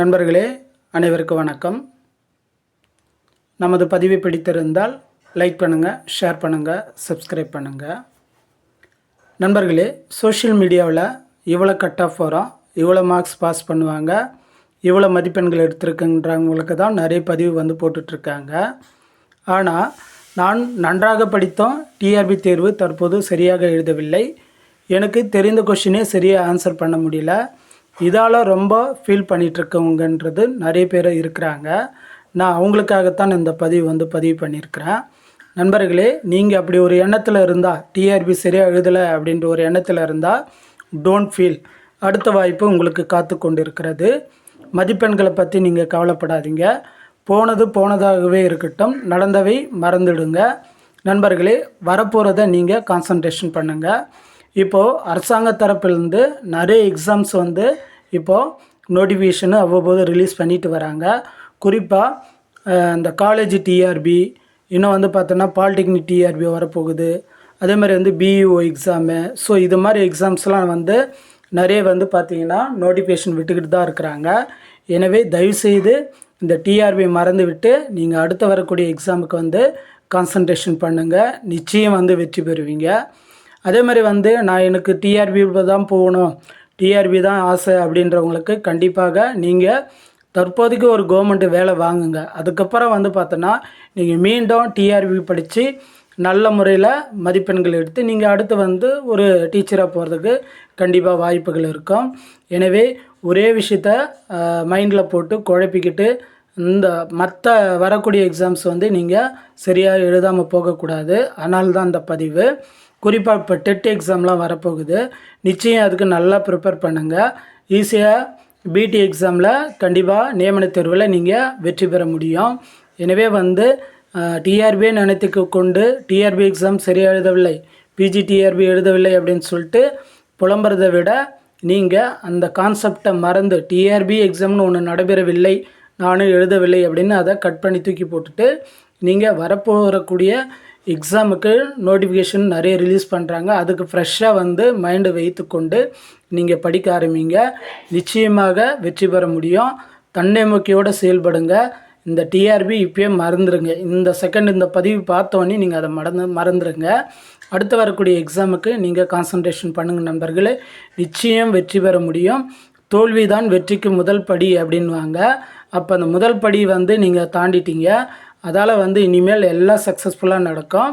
நண்பர்களே அனைவருக்கும் வணக்கம். நமது பதிவை பிடித்திருந்தால் லைக் பண்ணுங்கள் ஷேர் பண்ணுங்கள் சப்ஸ்கிரைப் பண்ணுங்கள் நண்பர்களே சோஷியல் மீடியாவில் இவ்வளோ கட் ஆஃப் வரும் இவ்வளோ மார்க்ஸ் பாஸ் பண்ணுவாங்க இவ்வளோ மதிப்பெண்கள் எடுத்திருக்குன்றவங்களுக்கு தான் நிறைய பதிவு வந்து போட்டுட்ருக்காங்க. ஆனால் நான் நன்றாக படித்தோம் டிஆர்பி தேர்வு தற்போது சரியாக எழுதவில்லை. எனக்கு தெரிந்த கொஷினே சரியாக ஆன்சர் பண்ண முடியல. இதால் ரொம்ப ஃபீல் பண்ணிகிட்ருக்கவங்கன்றது நிறைய பேர் இருக்கிறாங்க. நான் அவங்களுக்காகத்தான் இந்த பதிவு வந்து பதிவு பண்ணியிருக்கிறேன் நண்பர்களே நீங்கள் அப்படி ஒரு எண்ணத்தில் இருந்தால் டிஆர்பி சரியாக எழுதலை அப்படின்ற ஒரு எண்ணத்தில் இருந்தால் டோன்ட் ஃபீல் அடுத்த வாய்ப்பு உங்களுக்கு காத்து கொண்டு இருக்கிறது மதிப்பெண்களை பற்றி நீங்கள் கவலைப்படாதீங்க. போனது போனதாகவே இருக்கட்டும். நடந்தவை மறந்துடுங்க. நண்பர்களே வரப்போகிறத நீங்கள் கான்சன்ட்ரேஷன் பண்ணுங்கள் இப்போது அரசாங்க தரப்பிலிருந்து நிறைய எக்ஸாம்ஸ் வந்து இப்போது நோட்டிஃபிகேஷனு அவ்வப்போது ரிலீஸ் பண்ணிட்டு வராங்க. குறிப்பாக இந்த காலேஜ் டிஆர்பி இன்னும் வந்து பார்த்தோன்னா பாலிடெக்னிக் டிஆர்பி வரப்போகுது. அதே மாதிரி வந்து பிஇஓ எக்ஸாமு ஸோ இது மாதிரி எக்ஸாம்ஸ்லாம் வந்து நிறைய வந்து பார்த்திங்கன்னா நோட்டிஃபிகேஷன் விட்டுக்கிட்டு தான் இருக்கிறாங்க. எனவே தயவுசெய்து இந்த டிஆர்பி மறந்து விட்டு நீங்கள் அடுத்து வரக்கூடிய எக்ஸாமுக்கு வந்து கான்சன்ட்ரேஷன் பண்ணுங்கள் நிச்சயம் வந்து வெற்றி பெறுவீங்க. அதே மாதிரி வந்து நான் எனக்கு டிஆர்பி தான் போகணும். டிஆர்பி தான் ஆசை அப்படின்றவங்களுக்கு கண்டிப்பாக நீங்கள் தற்போதைக்கு ஒரு கவர்மெண்ட் வேலை வாங்குங்க. அதுக்கப்புறம் வந்து பார்த்தோன்னா நீங்கள் மீண்டும் டிஆர்பி படித்து நல்ல முறையில் மதிப்பெண்கள் எடுத்து நீங்கள் அடுத்து வந்து ஒரு டீச்சராக போகிறதுக்கு கண்டிப்பாக வாய்ப்புகள் இருக்கும். எனவே ஒரே விஷயத்த மைண்டில் போட்டு குழப்பிக்கிட்டு இந்த மற்ற வரக்கூடிய எக்ஸாம்ஸ் வந்து நீங்கள் சரியாக எழுதாமல் போகக்கூடாது. அதனால தான் இந்த பதிவு. குறிப்பாக இப்போ டெட் எக்ஸாம்லாம் வரப்போகுது. நிச்சயம் அதுக்கு நல்லா ப்ரிப்பேர் பண்ணுங்கள் ஈஸியாக பிடி எக்ஸாமில் கண்டிப்பாக நியமன தேர்வில் நீங்கள் வெற்றி பெற முடியும். எனவே வந்து டிஆர்பியை நினைத்துக்கு கொண்டு டிஆர்பி எக்ஸாம் சரியாக எழுதவில்லை. பிஜி டிஆர்பி எழுதவில்லை அப்படின்னு சொல்லிட்டு புலம்புறதை விட நீங்கள் அந்த கான்செப்டை மறந்து டிஆர்பி எக்ஸாம்னு ஒன்று நடைபெறவில்லை நானும் எழுதவில்லை அப்படின்னு அதை கட் பண்ணி தூக்கி போட்டுட்டு நீங்கள் வரப்போகிறக்கூடிய எக்ஸாமுக்கு நோட்டிஃபிகேஷன் நிறைய ரிலீஸ் பண்ணுறாங்க அதுக்கு ஃப்ரெஷ்ஷாக வந்து மைண்டு வைத்து கொண்டு நீங்கள் படிக்க ஆரம்பிங்க. நிச்சயமாக வெற்றி பெற முடியும். தன்னம்பிக்கையோடு செயல்படுங்க. இந்த டிஆர்பி இப்போயே மறந்துடுங்க இந்த செகண்ட் இந்த பதிவு பார்த்தோன்னே நீங்கள் அதை மறந்து மறந்துடுங்க அடுத்து வரக்கூடிய எக்ஸாமுக்கு நீங்கள் கான்சன்ட்ரேஷன் பண்ணுங்கள் நண்பர்களே. நிச்சயம் வெற்றி பெற முடியும். தோல்வி தான் வெற்றிக்கு முதல் படி அப்படின்வாங்க அப்போ அந்த முதல் படி வந்து நீங்கள் தாண்டிட்டீங்க. அதால் வந்து இனிமேல் எல்லாம் சக்ஸஸ்ஃபுல்லாக நடக்கும்.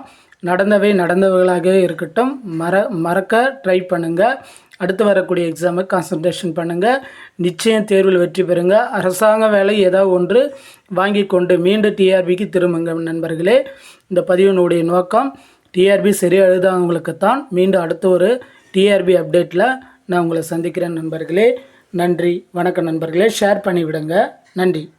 நடந்தவை நடந்தவர்களாக இருக்கட்டும். மற மறக்க ட்ரை பண்ணுங்கள் அடுத்து வரக்கூடிய எக்ஸாமுக்கு கான்சன்ட்ரேஷன் பண்ணுங்கள் நிச்சயம் தேர்வில் வெற்றி பெறுங்க. அரசாங்க வேலை ஏதாவது ஒன்று வாங்கி கொண்டு மீண்டும் டிஆர்பிக்கு திரும்புங்க நண்பர்களே. இந்த பதிவினுடைய நோக்கம் டிஆர்பி சரியாக எழுதாதவங்களுக்கு தான் மீண்டும் அடுத்த ஒரு டிஆர்பி அப்டேட்டில் நான் உங்களை சந்திக்கிறேன் நண்பர்களே. நன்றி. வணக்கம் நண்பர்களே. ஷேர் பண்ணிவிடுங்க. நன்றி.